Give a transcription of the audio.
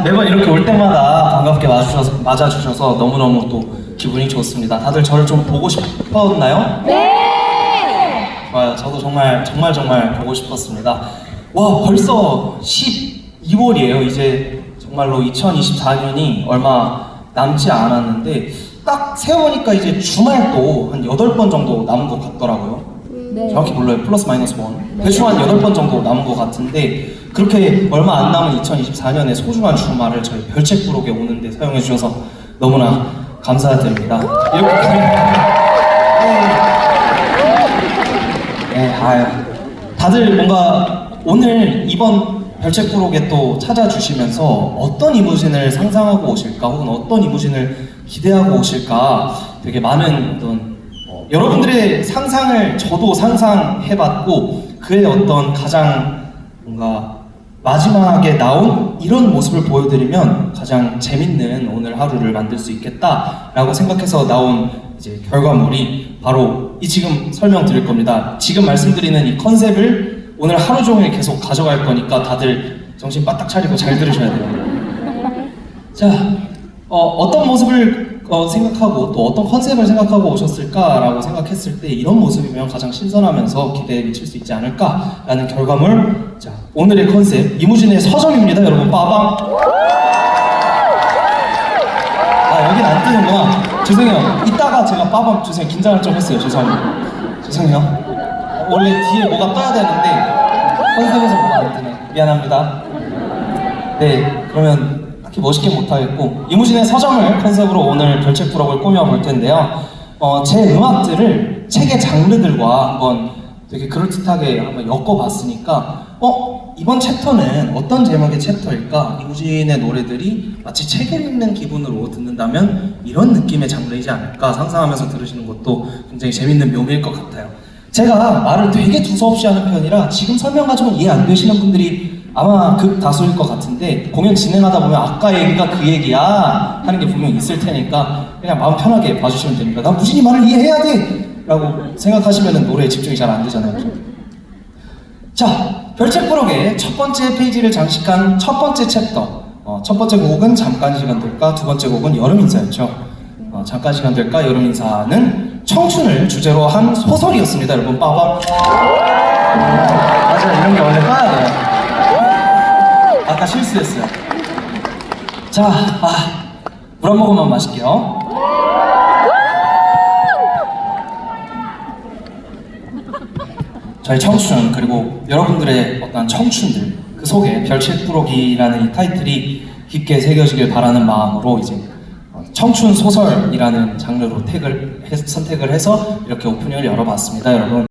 매번 이렇게 올 때마다 반갑게 맞아주셔서, 맞아주셔서 너무너무 또 기분이 좋습니다. 다들 저를 좀 보고 싶었나요? 네! 좋아요. 저도 정말, 정말, 정말 보고 싶었습니다. 와, 벌써 12월이에요. 이제 정말로 2024년이 얼마 남지 않았는데, 딱 세어보니까 이제 주말 도 한 8번 정도 남은 것 같더라고요. 네. 정확히 몰라요. 플러스 마이너스 원. 대충 한 8번 정도 남은 것 같은데 그렇게 얼마 안 남은 2024년의 소중한 주말을 저희 별책 부록에 오는데 사용해 주셔서 너무나 감사드립니다. 이렇게 네. 네, 아유. 다들 뭔가 오늘 이번 별책 부록에 또 찾아주시면서 어떤 이무진을 상상하고 오실까 혹은 어떤 이무진을 기대하고 오실까 되게 많은 어떤 어, 여러분들의 상상을 저도 상상해봤고 그의 어떤 가장 뭔가 마지막에 나온 이런 모습을 보여드리면 가장 재밌는 오늘 하루를 만들 수 있겠다라고 생각해서 나온 이제 결과물이 바로 이 지금 설명드릴 겁니다. 지금 말씀드리는 이 컨셉을 오늘 하루 종일 계속 가져갈 거니까 다들 정신 바짝 차리고 잘 들으셔야 돼요. 자, 어, 떤 모습을 어, 생각하고 또 어떤 컨셉을 생각하고 오셨을까라고 생각했을 때 이런 모습이면 가장 신선하면서 기대에 미칠 수 있지 않을까라는 결과물. 자, 오늘의 컨셉 이무진의 서점입니다, 여러분. 빠방. 아, 여긴 안 뜨는구나. 죄송해요. 이따가 제가 빠방 죄송해요. 긴장을 좀 했어요. 죄송합니다. 죄송해요. 원래 뒤에 뭐가 떠야 되는데 컨셉에서 뭐가 안 뜨네. 미안합니다. 네, 그러면 딱히 멋있게 못하겠고 이무진의 서점을 컨셉으로 오늘 별책 부록을 꾸며볼 텐데요. 어, 제 음악들을 책의 장르들과 한번 되게 그럴듯하게 한번 엮어봤으니까 어? 이번 챕터는 어떤 제목의 챕터일까? 이무진의 노래들이 마치 책을 읽는 기분으로 듣는다면 이런 느낌의 장르이지 않을까 상상하면서 들으시는 것도 굉장히 재밌는 묘미일 것 같아요. 제가 말을 되게 두서없이 하는 편이라 지금 설명 가지고 이해 안 되시는 분들이 아마 극다수일 것 같은데 공연 진행하다 보면 아까 얘기가 그 얘기야 하는 게 분명히 있을 테니까 그냥 마음 편하게 봐주시면 됩니다. 난 무진이 말을 이해해야 돼! 라고 생각하시면 노래에 집중이 잘 안 되잖아요. 자, 별책 부록의 첫 번째 페이지를 장식한 첫 번째 챕터. 어, 첫 번째 곡은 잠깐 시간 될까, 두 번째 곡은 여름 인사였죠. 어, 잠깐 시간 될까, 여름 인사는 청춘을 주제로 한 소설이었습니다, 여러분. 빠밤. 맞아요, 이런 게 원래 빠야 돼요. 아까 실수했어요. 자, 아, 물 한 모금만 마실게요. 저희 청춘 그리고 여러분들의 어떤 청춘들 그 속에 별책 부록이라는 이 타이틀이 깊게 새겨지길 바라는 마음으로 이제 어, 청춘 소설이라는 장르로 택을 해- 선택을 해서 이렇게 오프닝을 열어봤습니다, 여러분.